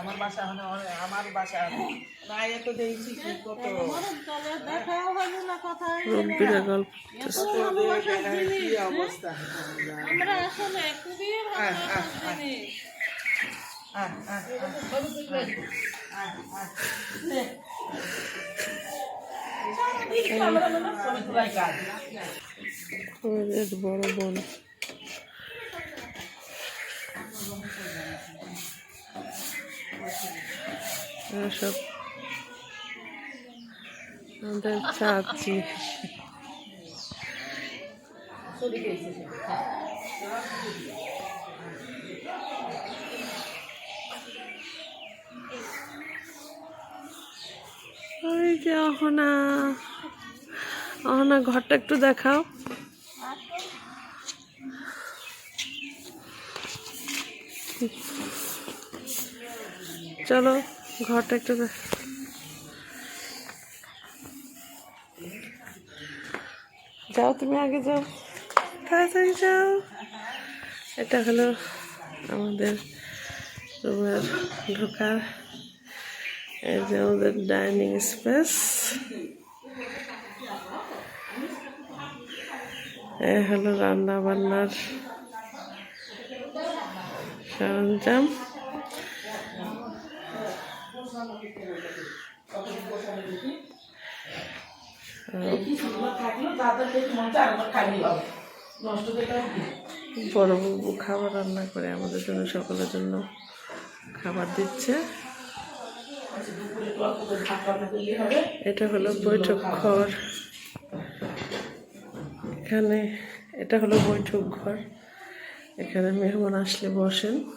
আমার বাসা আমার বাসা না এ তো দেখছি কি কত রব্বিরা গল্প করতেছে। কি অবস্থা আমরা আসলে খুবই আহ, বড় বোন। সব আমাদের চাচি। ওই যে অহনা। অহনা ঘরটা একটু দেখাও। চলো, ঘরটা একটু যাও তুমি আগে যাও। তাড়াতাড়ি যাও। এটা হলো আমাদের রুমের ঢোকার, এই যে আমাদের ডাইনিং স্পেস। এ হলো রান্না বান্নার সরঞ্জাম? বড় বাবু খাবার রান্না করে আমাদের জন্য, সকলের জন্য খাবার দিচ্ছে এটা হলো বৈঠক ঘর এখানে এটা হলো বৈঠক ঘর। এখানে মেহমান আসলে বসেন।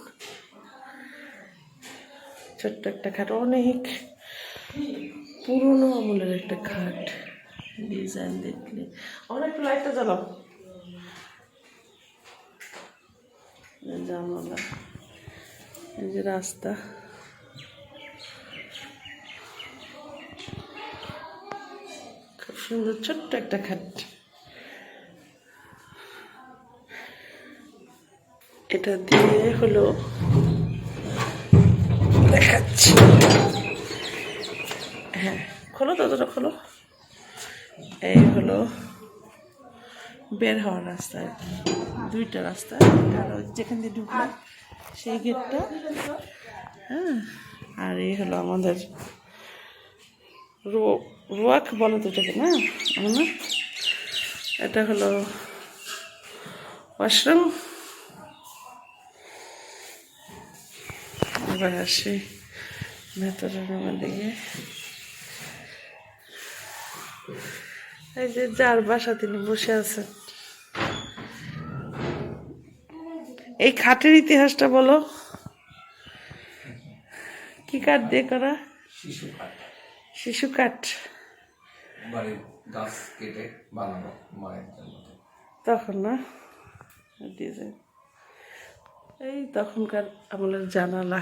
ছোট্ট একটা খাট, অনেক পুরনো আমলের একটা খাট। ডিজাইন দেখলে। অনেক লাইটটা জ্বালাও। জানালা। এই যে রাস্তা। খুব সুন্দর, ছোট্ট একটা খাট। এটা দিয়ে হলো দেখাচ্ছি। হ্যাঁ খোলো দরজাটা খোলো। এই হলো বের হওয়ার রাস্তা। দুইটা রাস্তা, আর যেখান দিয়ে ঢুকলাম, সেই গেটটা। হ্যাঁ আর এই হলো আমাদের রো রোয়াক বলো তো এটাকে, না? না? এটা হলো ওয়াশরুম। এবার আসি ভেতরে রুমের দিকে। এই যে যার বাসা তিনি বসে আছেন। এই খাটের ইতিহাসটা বলো। কি কাঠ দিয়ে করা? শিশু কাঠ। শিশু কাঠ। বাড়ির গাছ কেটে বানানো মায়ের জন্য তখন না? ডিজাইন। এই তখনকার আমলের জানালা।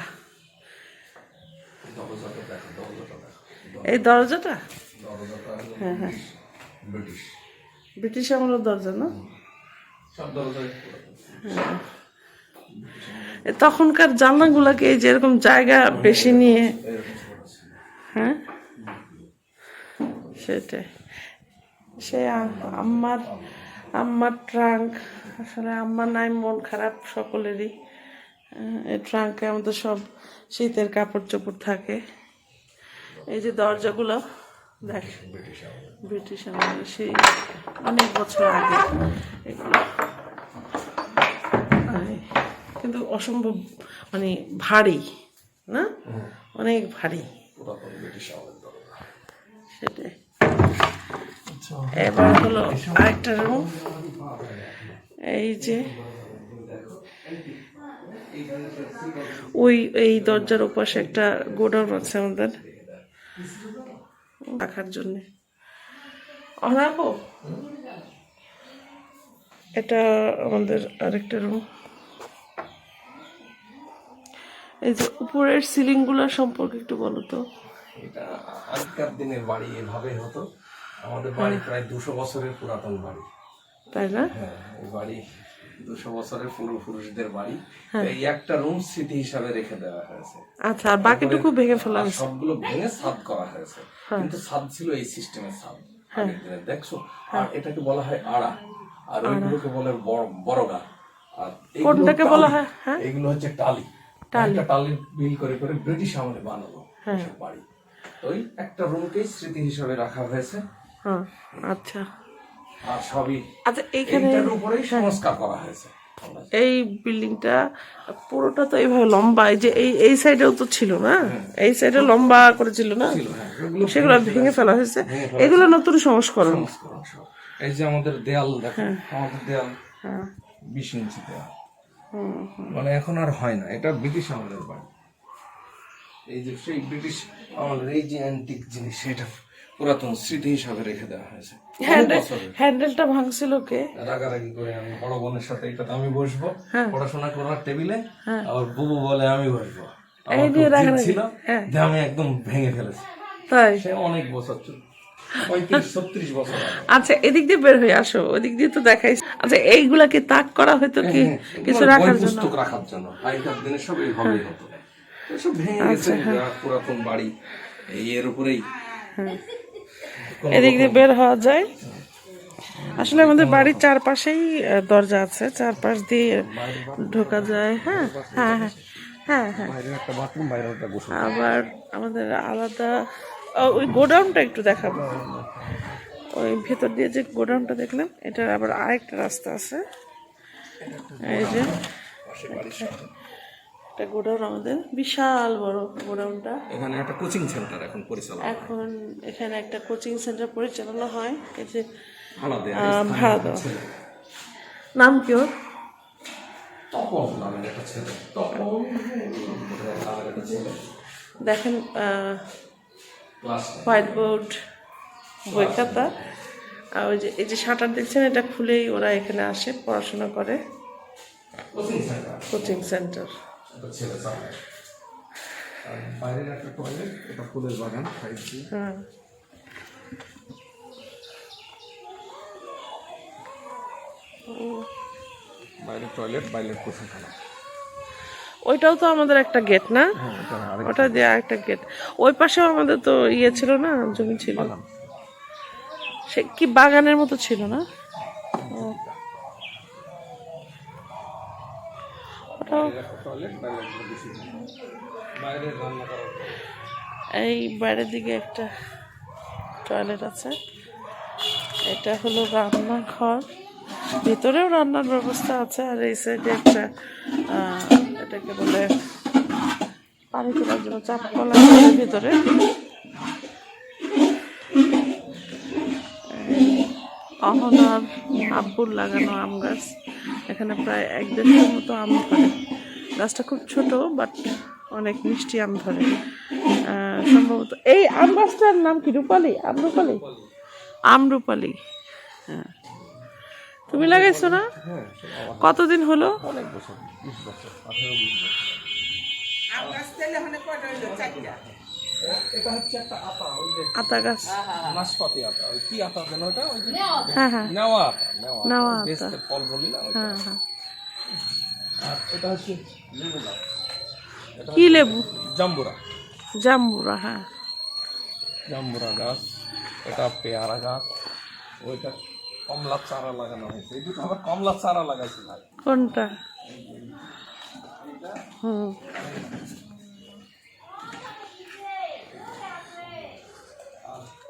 এই দরজাটা? হ্যাঁ হ্যাঁ। ব্রিটিশ আমলের দরজা, না। এ তখনকার জানলাগুলোকে এই যেরকম জায়গা বেশি নিয়ে হ্যাঁ? সেটাই। সে আম্মার আম্মার ট্রাঙ্ক, আসলে আম্মার নাই, মন খারাপ সকলেরই। ট্রাঙ্কে আমাদের সব শীতের কাপড় চোপড় থাকে। এই যে দরজাগুলো দেখ ব্রিটিশ আমলে সেই অনেক বছর আগে এগুলো। কিন্তু অসম্ভব মানে ভারী না? অনেক ভারী। পুরাতন ব্রিটিশ আমলের দরজা। সেটাই। এবার হলো আরেকটা রুম এই যে ওই এই দরজার ওপাশে একটা গোডাউন আছে আমাদের। রাখার জন্য। অনাবো এটা আমাদের আরেকটা রুম এই যে উপরের সিলিংগুলা সম্পর্কে একটু বলো তো। এটা আগেকার দিনের বাড়ি এভাবে হতো। আমাদের বাড়ি প্রায় দুশো বছরের পুরাতন বাড়ি। তাই না? হ্যাঁ এই বাড়ি দুশো বছরের পূর্বপুরুষদের বাড়ি। হ্যাঁ। এই একটা রুম স্মৃতি হিসাবে রেখে দেওয়া হয়েছে। আচ্ছা আর বাকিটুকু ভেঙে ফেলা হয়েছে। সবগুলো ভেঙে ছাদ করা হয়েছে। হ্যাঁ। কিন্তু ছাদ ছিল এই সিস্টেমের ছাদ দেখছ? আর এটাকে বলা হয় আড়া। আর ওইগুলোকে বলে বড়গা। আর কোনটাকে বলা হয়? হ্যাঁ? এগুলো হচ্ছে টালি। একটা টালি বিল করে করে ব্রিটিশ আমলে হ্যাঁ। বাড়ি। তো ওই একটা রুমকেই স্মৃতি হিসাবে রাখা হয়েছে। হ্যাঁ। আচ্ছা। আর সবই আচ্ছা এইখানে উপরেই সংস্কার করা হয়েছে। এই বিল্ডিংটা পুরোটা তো এইভাবে লম্বা এই যে এই এই সাইডেও তো ছিল না? এই সাইডে লম্বা করে ছিল না? হ্যাঁ, সেগুলো ভেঙে ফেলা হয়েছে। এগুলো নতুন সংস্করণ। এই যে আমাদের দেয়াল দেখো আমাদের দেয়াল হ্যাঁ। বিশ ইঞ্চি দেয়াল। মানে এখন আর হয় না এটা ব্রিটিশ আমলের বাড়ি। এই যে সেই ব্রিটিশ আমলের এই যে অ্যান্টিক জিনিস সেটা পুরাতন স্মৃতি হিসাবে রেখে দেওয়া হয়েছে। বছরের। হ্যান্ডেলটা ভাঙছিল কে? রাগারাগি করে আমি বড় বোনের সাথে এটাতে আমি বসবো। হ্যাঁ। পড়াশোনা করার টেবিলে আবার বুবু বলে আমি বসবো। এই রাগারাগি। হ্যাঁ। যে আমি একদম ভেঙে ফেলেছি। তাই? সে অনেক বছর চল। আচ্ছা এদিক দিয়ে বের হয়ে আসো ওদিক দিয়ে তো দেখাই। আচ্ছা এইগুলাকে তাক করা হয়তো কি হ্যাঁ, কিছু রাখার জন্য? পুস্তক রাখার জন্য। আগেকার দিনে সব হতো। এসব ভেঙে আচ্ছা, গেছে হ্যাঁ। পুরাতন বাড়ি এর উপরেই। এদিক দিয়ে বের হওয়া যায়। আসলে আমাদের বাড়ির চারপাশেই দরজা আছে। চারপাশ দিয়ে ঢোকা যায়। হ্যাঁ হ্যাঁ হ্যাঁ হ্যাঁ হ্যাঁ। আবার আমাদের আলাদা ওই গোডাউনটা একটু দেখাবো। ওই ভেতর দিয়ে যে গোডাউনটা দেখলাম এটার আবার আরেকটা রাস্তা আছে। এই যে একটা গোডাউন আমাদের বিশাল বড় গোডাউনটা। এখানে একটা কোচিং সেন্টার এখন পরিচালনা এখন এখানে একটা কোচিং সেন্টার পরিচালনা হয়। এই যে ভাড়া দেওয়া। নাম কি ওর? তপন নামের একটা ছেলে। তপন নামের একটা ছেলে দেখেন হোয়াইট বোর্ড বই খাতা। আর ওই যে এই যে শাটার দেখছেন এটা খুলেই ওরা এখানে আসে পড়াশোনা করে। Coaching centre. Coaching centre. ছেলে চালায় আর বাইরের একটা টয়লেট এটা ফুলের বাগান সাইড দিয়ে বাইরে টয়লেট বাইরের ওইটাও তো আমাদের একটা গেট না? হ্যাঁ ওটা দিয়ে একটা গেট ওই পাশেও আমাদের তো ইয়ে ছিল না জমি ছিল। সে কি বাগানের মতো ছিল না? টয়লেট একটা বেশি বাইরের রান্না করার এই বাইরের দিকে একটা টয়লেট আছে। এটা হলো রান্নাঘর। ভিতরেও রান্নার ব্যবস্থা আছে আর এই সাইডে একটা এটাকে বলে পানি তোলার জন্য চাপ কলা ভিতরে। অহনার আব্বুর লাগানো আম গাছ। এখানে প্রায় এক দেড়শোর মতো আম ধরে। গাছটা খুব ছোট বাট অনেক মিষ্টি আম ধরে। সম্ভবত এই আম গাছটার নাম কি রূপালি? আমরূপালি আমরূপালি হ্যাঁ। তুমি লাগাইছো না? কতদিন হলো? আম আতা ওই যে আতা গাছ। নাশপাতি আতা। কি আতা যেন ওটা? ওই যে হ্যাঁ হ্যাঁ। নেওয়া আতা নেওয়া নেওয়া আতা আতা। ফল বলি না হ্যাঁ হ্যাঁ। আর এটা হচ্ছে লেবু গাছ কি লেবু? জাম্বুরা। জাম্বুরা হ্যাঁ। জাম্বুরা গাছ এটা পেয়ারা গাছ ওইটা কমলা চারা লাগানো হয়েছে। এই দুটো আবার কমলা চারা লাগাইছে ভাই। কোনটা? হুম।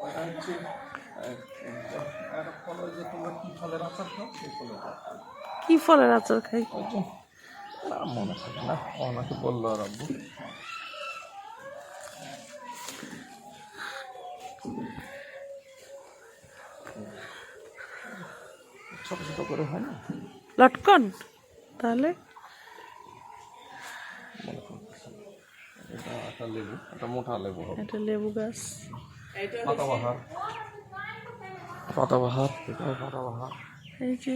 ওইটা হচ্ছে একটা ফল যে তোমরা কি ফলের আচার খাও সেই ফলের আচার। কি ফলের আচার খাই? মনে থাকে না। ওনাকে বলল আর আব্বু। ছোট ছোট করে হয় না? লটকন তাহলে? মনে। এটা একটা লেবু একটা মোটা লেবু হবে। এটা লেবু গাছ। পাতাবাহার। পাতাবাহার এটা পাতাবাহার। এই যে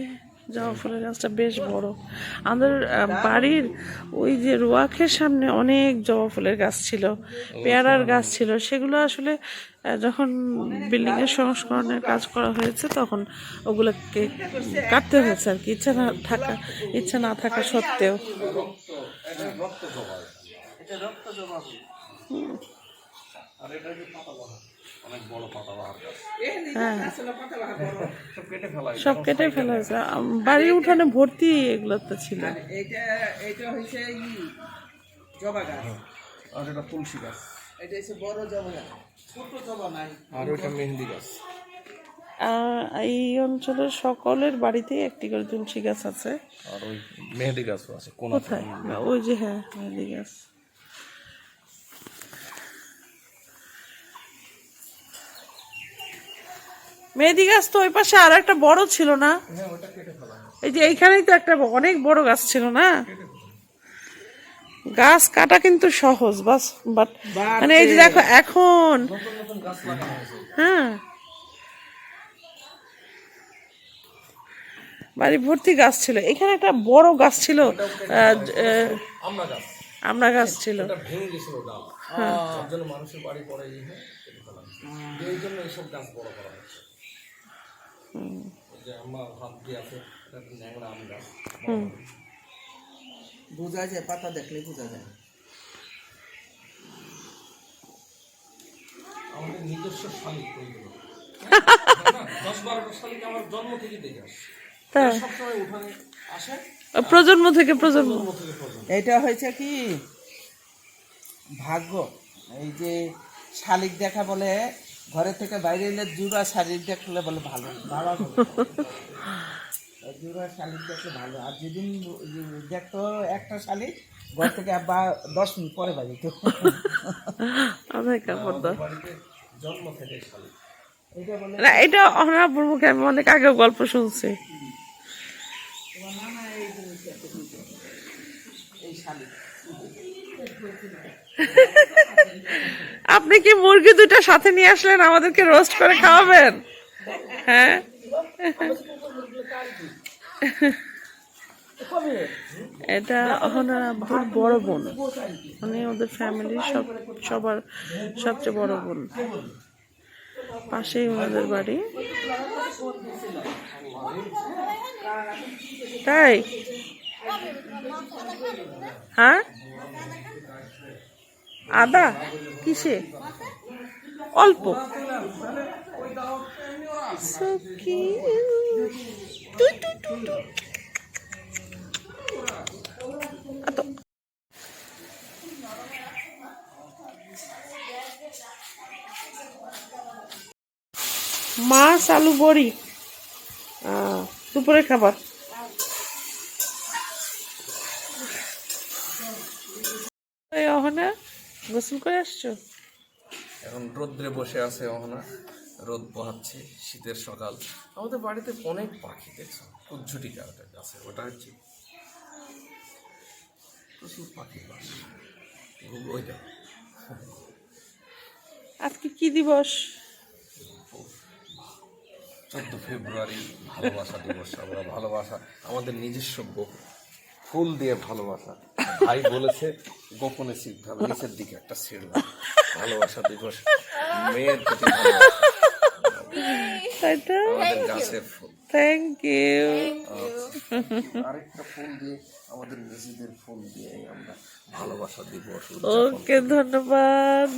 জবা ফুলের গাছটা বেশ বড়। আমাদের বাড়ির ওই যে রোয়াখের সামনে অনেক জবা ফুলের গাছ ছিল, পেয়ারার গাছ ছিল। সেগুলো আসলে যখন বিল্ডিং এর সংস্করণের কাজ করা হয়েছে, তখন ওগুলোকে কাটতে হয়েছে আর কি। ইচ্ছা না থাকা, ইচ্ছা না থাকা সত্ত্বেও। আর এটা যে পাতাবাহার অনেক বড় পাতাবাহার গাছ। এই নিজের আসলে পাতা বাহার বড়। সব কেটে ফেলা হয়েছে। সব কেটে ফেলা হয়েছে। আম, বাড়ির উঠানে ভর্তি এগুলো তো ছিল এটা এটা হচ্ছে জবা গাছ। আর এটা তুলসী গাছ। এটা হচ্ছে বড় জবা গাছ। ছোট জবা নাই। আর ওইটা মেহেন্দি গাছ। এই অঞ্চলের সকলের বাড়িতেই একটি করে তুলসী গাছ আছে। আর ওই মেহেন্দি গাছও আছে কোন কোথায়? না, ওই যে হ্যাঁ মেহেন্দি গাছ। মেহেদি গাছ তো ওই পাশে আর একটা বড় ছিল না? এই যে এইখানেই তো একটা অনেক বড় গাছ ছিল না? গাছ কাটা কিন্তু সহজ বাস বাট মানে এই যে দেখো এখন হ্যাঁ। বাড়ি ভর্তি গাছ ছিল। এখানে একটা বড় গাছ ছিল আমরা গাছ ছিল। জন্য মানুষের বাড়ি পড়ে এই হয়ে জন্য এইসব গাছ বড় করা হচ্ছে বোঝা যায় পাতা দেখলে বোঝা যায়। আমাদের নিজস্ব শালিক ওইগুলো দশ বারোটা শালিক আমার জন্ম থেকে দেখে আসছে। সবসময় উঠানে আসে। প্রজন্ম থেকে প্রজন্ম। এটা হয়েছে কি? ভাগ্য। এই যে শালিক দেখা বলে ঘরে থেকে বাইরে এলে জুড়া শালিক দেখলে বলে ভালো। বাবা। জুড়া শালিক দেখলে ভালো। আর যেদিন দেখতো একটা শালিক ঘর থেকে আব্বা দশ মিনিট পরে বাড়ি তো। জন্ম থেকে শালিক এটা বলে না এটা অনাপুর মুখে আমি অনেক আগে গল্প শুনছি। এই শালিক আপনি কি মুরগি দুটো সাথে নিয়ে আসলেন? আমাদেরকে রোস্ট করে খাওয়াবেন? হ্যাঁ? এটা ওনার আব্বুর বড় বোন। মানে ওদের ফ্যামিলির সব, সবার সবচেয়ে বড় বোন। পাশেই ওনাদের বাড়ি। তাই? হ্যাঁ? আদা? কিসে? অল্প। মাছ আলু বড়ি দুপুরের খাবার। গোসল করে আসছো? এখন রোদ্রে বসে আছে অহনা। রোদ পোহাচ্ছে শীতের সকাল। আমাদের বাড়িতে অনেক পাখি দেখছ? কুজ্ঝুটিকা ওটা আছে ওটা হচ্ছে প্রচুর পাখি বাস। আজকে কি দিবস? চোদ্দ ফেব্রুয়ারি ভালোবাসা দিবস। আমরা ভালোবাসা আমাদের নিজস্ব ফুল দিয়ে ভালোবাসা। ভাই বলেছে গোপনে হবে নিচের দিকে একটা ছিড়লাম ভালোবাসা দিবস মেয়ের প্রতি তাই তো? আমাদের গাছের ফুল। থ্যাংক ইউ আরেকটা ফুল দিয়ে আমাদের নিজেদের দিয়ে আমরা ভালোবাসা দিবস ওকে ধন্যবাদ।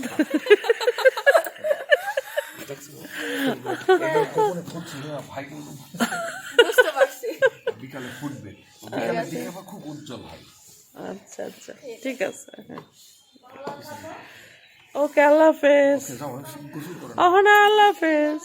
ভাই কিন্তু বিকালে ফুটবে। বিকালের দিকে খুব উজ্জ্বল হয়। আচ্ছা আচ্ছা ঠিক আছে। হ্যাঁ। ওকে আল্লাহ হাফেজ। যাও না করে। আল্লাহ হাফেজ।